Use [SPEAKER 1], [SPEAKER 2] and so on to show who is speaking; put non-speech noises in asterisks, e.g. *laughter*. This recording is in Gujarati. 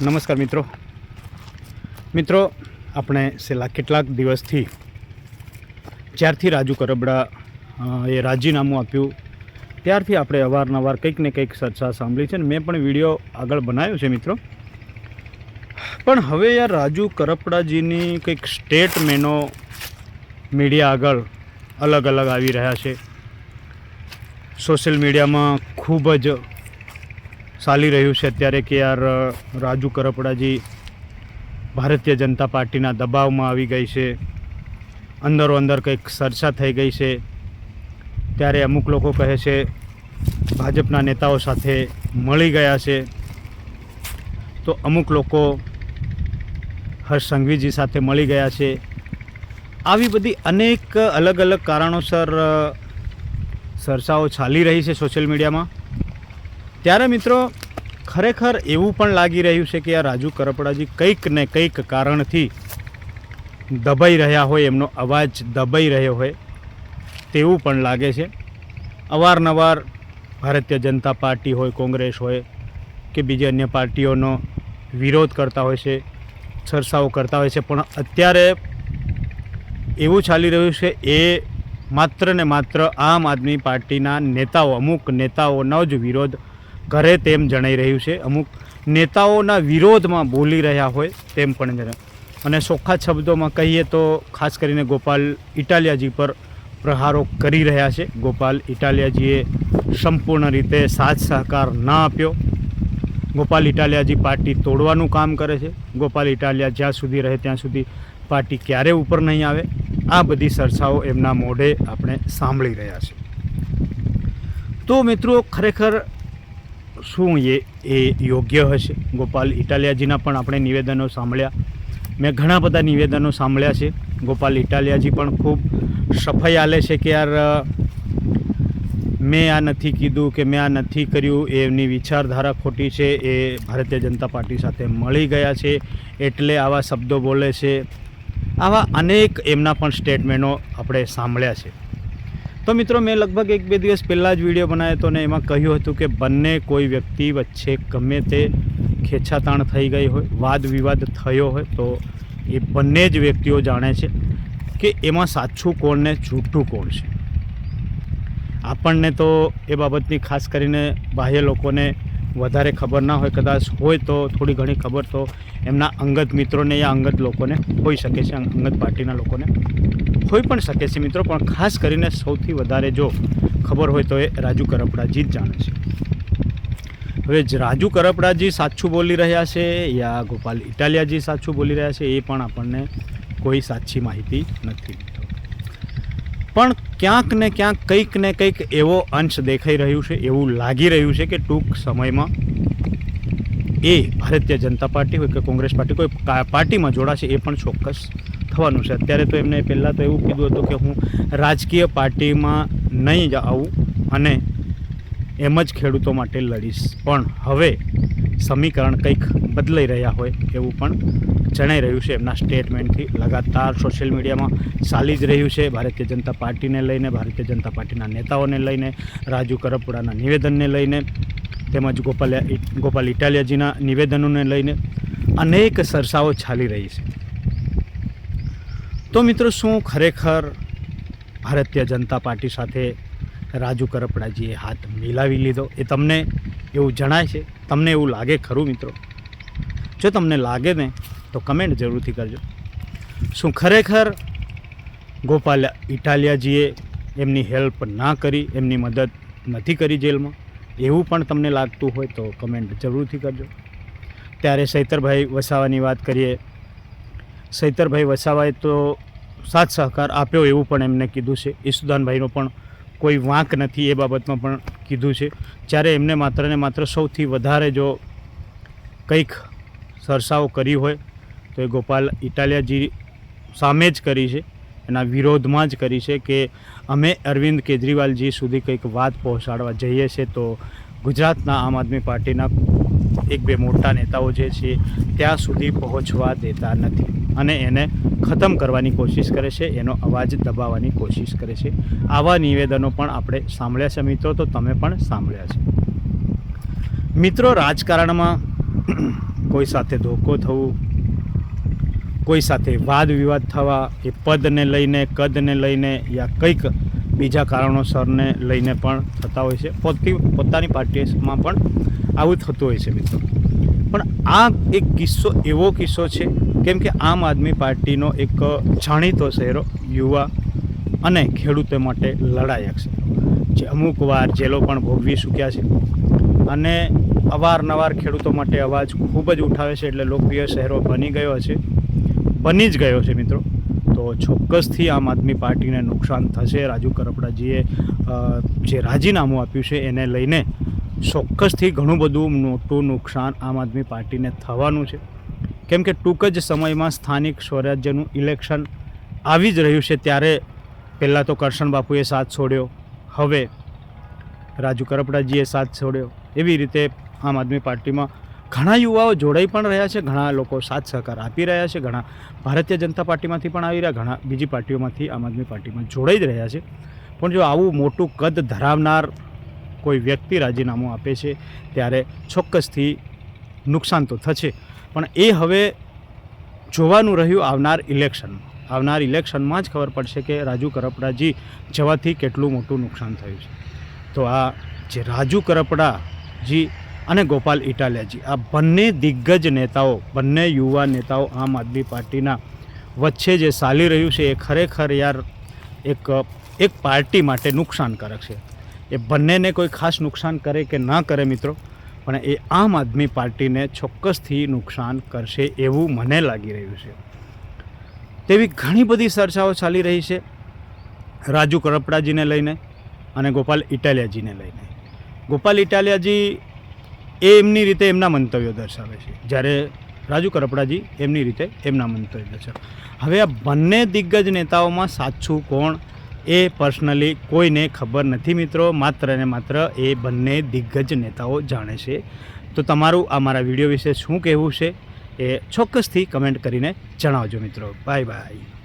[SPEAKER 1] નમસ્કાર મિત્રો. મિત્રો, આપણે છેલ્લા કેટલાક દિવસથી જ્યારથી રાજુ કરબડા એ રાજીનામું આપ્યું, ત્યારથી આપણે અવારનવાર કંઈક ને કંઈક ચર્ચા સાંભળી છે ને મેં પણ વીડિયો આગળ બનાવ્યો છે મિત્રો. પણ હવે યાર રાજુ કરપડાજીની કંઈક સ્ટેટમેનો મીડિયા આગળ અલગ અલગ આવી રહ્યા છે. સોશિયલ મીડિયામાં ખૂબ જ ચાલી રહ્યું છે અત્યારે કે યાર રાજુ કરપડાજી ભારતીય જનતા પાર્ટીના દબાવમાં આવી ગઈ છે. અંદરો અંદર કંઈક ચર્ચા થઈ ગઈ છે. ત્યારે અમુક લોકો કહે છે, ભાજપના નેતાઓ સાથે મળી ગયા છે. તો અમુક લોકો હર્ષ સંઘવીજી સાથે મળી ગયા છે. આવી બધી અનેક અલગ અલગ કારણોસર ચર્ચાઓ ચાલી રહી છે સોશિયલ મીડિયામાં. ત્યારે મિત્રો, ખરેખર એવું પણ લાગી રહ્યું છે કે આ રાજુ કરપડાજી કંઈક ને કંઈક કારણથી દબાઈ રહ્યા હોય, એમનો અવાજ દબાઈ રહ્યો હોય, તેવું પણ લાગે છે. અવારનવાર ભારતીય જનતા પાર્ટી હોય, કોંગ્રેસ હોય કે બીજી અન્ય પાર્ટીઓનો વિરોધ કરતા હોય છે સરસાઓ કરતા હોય છે, પણ અત્યારે એવું ચાલી રહ્યું છે, એ માત્ર ને માત્ર આમ આદમી પાર્ટીના નેતાઓ, અમુક નેતાઓનો જ વિરોધ કરે તેમ જણાઈ રહ્યું છે. અમુક નેતાઓના વિરોધમાં બોલી રહ્યા હોય તેમ પણ જણાય. અને ચોખ્ખા શબ્દોમાં કહીએ તો ખાસ કરીને ગોપાલ ઇટાલિયાજી પર પ્રહારો કરી રહ્યા છે. ગોપાલ ઇટાલિયાજીએ સંપૂર્ણ રીતે સાથ સહકાર ના આપ્યો. ગોપાલ ઇટાલિયાજી પાર્ટી તોડવાનું કામ કરે છે. ગોપાલ ઇટાલિયા જ્યાં સુધી રહે ત્યાં સુધી પાર્ટી ક્યારે ઉપર નહીં આવે, આ બધી ચર્ચાઓ એમના મોઢે આપણે સાંભળી રહ્યા છે તો મિત્રો, ખરેખર શું એ એ યોગ્ય હશે? ગોપાલ ઇટાલિયાજીના પણ આપણે નિવેદનો સાંભળ્યા. મેં ઘણા બધા નિવેદનો સાંભળ્યા છે. ગોપાલ ઇટાલિયાજી પણ ખૂબ સફાઈ આલે છે કે યાર મેં આ નથી કીધું કે મેં આ નથી કર્યું એમની વિચારધારા ખોટી છે, એ ભારતીય જનતા પાર્ટી સાથે મળી ગયા છે, એટલે આવા શબ્દો બોલે છે. આવા અનેક એમના પણ સ્ટેટમેન્ટો આપણે સાંભળ્યા છે. તો મિત્રો, મેં લગભગ એક બે દિવસ પહેલાં જ વીડિયો બનાવ્યો હતો ને એમાં કહ્યું હતું કે બંને કોઈ વ્યક્તિ વચ્ચે ગમે તે ખેંચાતાણ થઈ ગઈ હોય વાદ વિવાદ થયો હોય, તો એ બંને જ વ્યક્તિઓ જાણે છે કે એમાં સાચું કોણ ને જૂઠું કોણ છે. આપણને તો એ બાબતની ખાસ કરીને બાહ્ય લોકોને વધારે ખબર ના હોય, કદાચ હોય તો થોડી ઘણી ખબર તો એમના અંગત મિત્રોને યા અંગત લોકોને, હોઈ શકે છે અંગત પાર્ટીના લોકોને. હોઈ પણ શકે છે મિત્રો, પણ ખાસ કરીને સૌથી વધારે જો ખબર હોય તો એ રાજુ કરપડાજી જ જાણે છે. હવે રાજુ કરપડાજી સાચું બોલી રહ્યા છે યા ગોપાલ ઇટાલિયાજી સાચું બોલી રહ્યા છે એ પણ આપણને કોઈ સાચી માહિતી નથી પણ ક્યાંક ને ક્યાંક કંઈક ને કંઈક એવો અંશ દેખાઈ રહ્યું છે, એવું લાગી રહ્યું છે કે ટૂંક સમયમાં એ ભારતીય જનતા પાર્ટી હોય કે કોંગ્રેસ પાર્ટી, કોઈ પાર્ટીમાં જોડાશે એ પણ ચોક્કસ થવાનું છે. અત્યારે તો એમને પહેલાં તો એવું કીધું હતું કે હું રાજકીય પાર્ટીમાં નહીં આવું અને એમ જ ખેડૂતો માટે લડીશ. પણ હવે સમીકરણ કંઈક બદલાઈ રહ્યા હોય એવું પણ જણાઈ રહ્યું છે. એમના સ્ટેટમેન્ટથી લગાતાર સોશિયલ મીડિયામાં ચાલી જ રહ્યું છે. ભારતીય જનતા પાર્ટીને લઈને, ભારતીય જનતા પાર્ટીના નેતાઓને લઈને, રાજુ કરપડાના નિવેદનને લઈને, તેમજ ગોપાલ ગોપાલ ઇટાલિયાજીના નિવેદનોને લઈને અનેક સરસાઓ ચાલી રહી છે. તો મિત્રો શું ખરેખર ભારતીય જનતા પાર્ટી સાથે રાજુ કરપડાજીએ હાથ મિલાવી લીધો એ તમને એવું જણાય છે? તમને એવું લાગે ખરું મિત્રો? જો તમને લાગે ને, તો કમેન્ટ જરૂરથી કરજો. શું ખરેખર ગોપાલ ઇટાલિયાજીએ એમની હેલ્પ ના કરી, એમની મદદ નથી કરી જેલમાં? એવું પણ તમને લાગતું હોય તો કમેન્ટ જરૂરથી કરજો. ત્યારે સૈતરભાઈ વસાવાની વાત કરીએ સૈતરભાઈ વસાવાએ તો સાથ સહકાર આપ્યો એવું પણ એમને કીધું છે. ઈસુદાનભાઈનો પણ કોઈ વાંક નથી એ બાબતમાં પણ કીધું છે. જ્યારે એમને માત્ર ને માત્ર સૌથી વધારે જો કંઈક સરસાઓ કરી હોય, તો એ ગોપાલ ઇટાલિયાજી સામે જ કરી છે. એના વિરોધમાં જ કરી છે કે અમે અરવિંદ કેજરીવાલજી સુધી કંઈક વાત પહોંચાડવા જઈએ છીએ તો ગુજરાતના આમ આદમી પાર્ટીના એક બે મોટા નેતાઓ જે છે, ત્યાં સુધી પહોંચવા દેતા નથી અને એને ખતમ કરવાની કોશિશ કરે છે, એનો અવાજ દબાવવાની કોશિશ કરે છે. આવા નિવેદનો પણ આપણે સાંભળ્યા છે મિત્રો, તો તમે પણ સાંભળ્યા છે. મિત્રો, રાજકારણમાં *clears throat* કોઈ સાથે ધોકો થવું, કોઈ સાથે વાદ વિવાદ થવા, એ પદને લઈને, કદને લઈને યા કંઈક બીજા કારણોસરને લઈને પણ થતા હોય છે. પોતી પોતાની પાર્ટીમાં પણ આવું થતું હોય છે મિત્રો. પણ આ એક કિસ્સો, એવો કિસ્સો છે, કેમ કે આમ આદમી પાર્ટીનો એક જાણીતો શહેરો યુવા અને ખેડૂતો માટે લડાયક છે. જે અમુક વાર જેલો પણ ભોગવી ચૂક્યા છે અને અવારનવાર ખેડૂતો માટે અવાજ ખૂબ જ ઉઠાવે છે, એટલે લોકપ્રિય શહેરો બની ગયો છે. બની જ ગયો છે મિત્રો. તો ચોક્કસથી આમ આદમી પાર્ટીને નુકસાન થશે. રાજુ કરપડાજીએ જે રાજીનામું આપ્યું છે એને લઈને ચોક્કસથી ઘણું બધું મોટું નુકસાન આમ આદમી પાર્ટીને થવાનું છે. કેમ કે ટૂંક જ સમયમાં સ્થાનિક સ્વરાજ્યનું ઇલેક્શન આવી જ રહ્યું છે ત્યારે પહેલાં તો કરશન બાપુએ સાથ છોડ્યો. હવે રાજુ કરપડાજીએ સાથ છોડ્યો. એવી રીતે આમ આદમી પાર્ટીમાં ઘણા યુવાઓ જોડાઈ પણ રહ્યા છે, ઘણા લોકો સાથ સહકાર આપી રહ્યા છે, ઘણા ભારતીય જનતા પાર્ટીમાંથી પણ આવી રહ્યા, ઘણા બીજી પાર્ટીઓમાંથી આમ આદમી પાર્ટીમાં જોડાઈ જ રહ્યા છે. પણ જો આવું મોટું કદ ધરાવનાર કોઈ વ્યક્તિ રાજીનામું આપે છે, ત્યારે ચોક્કસથી નુકસાન તો થશે. પણ એ હવે જોવાનું રહ્યું આવનાર ઇલેક્શનમાં આવનાર ઇલેક્શનમાં જ ખબર પડશે કે રાજુ કરપડાજી જવાથી કેટલું મોટું નુકસાન થયું છે. તો આ જે રાજુ કરપડાજી અને ગોપાલ ઇટાલિયાજી. આ બંને દિગ્ગજ નેતાઓ, બંને યુવા નેતાઓ આમ આદમી પાર્ટીના વચ્ચે જે ચાલી રહ્યું છે એ ખરેખર યાર એક એક પાર્ટી માટે નુકસાનકારક છે. એ બંનેને કોઈ ખાસ નુકસાન કરે કે ના કરે મિત્રો, પણ એ આમ આદમી પાર્ટીને ચોક્કસથી નુકસાન કરશે એવું મને લાગી રહ્યું છે. તેવી ઘણી બધી ચર્ચાઓ ચાલી રહી છે, રાજુ કરપડાજીને લઈને અને ગોપાલ ઇટાલિયાજીને લઈને. ગોપાલ ઇટાલિયાજી એ એમની રીતે એમના મંતવ્યો દર્શાવે છે. જ્યારે રાજુ કરપડાજી એમની રીતે એમના મંતવ્યો દર્શાવે હવે આ બંને દિગ્ગજ નેતાઓમાં સાચું કોણ એ પર્સનલી કોઈને ખબર નથી મિત્રો. માત્ર ને માત્ર એ બંને દિગ્ગજ નેતાઓ જાણે છે. તો તમારું આ મારા વીડિયો વિશે શું કહેવું છે એ ચોક્કસથી કમેન્ટ કરીને જણાવજો મિત્રો. Bye bye.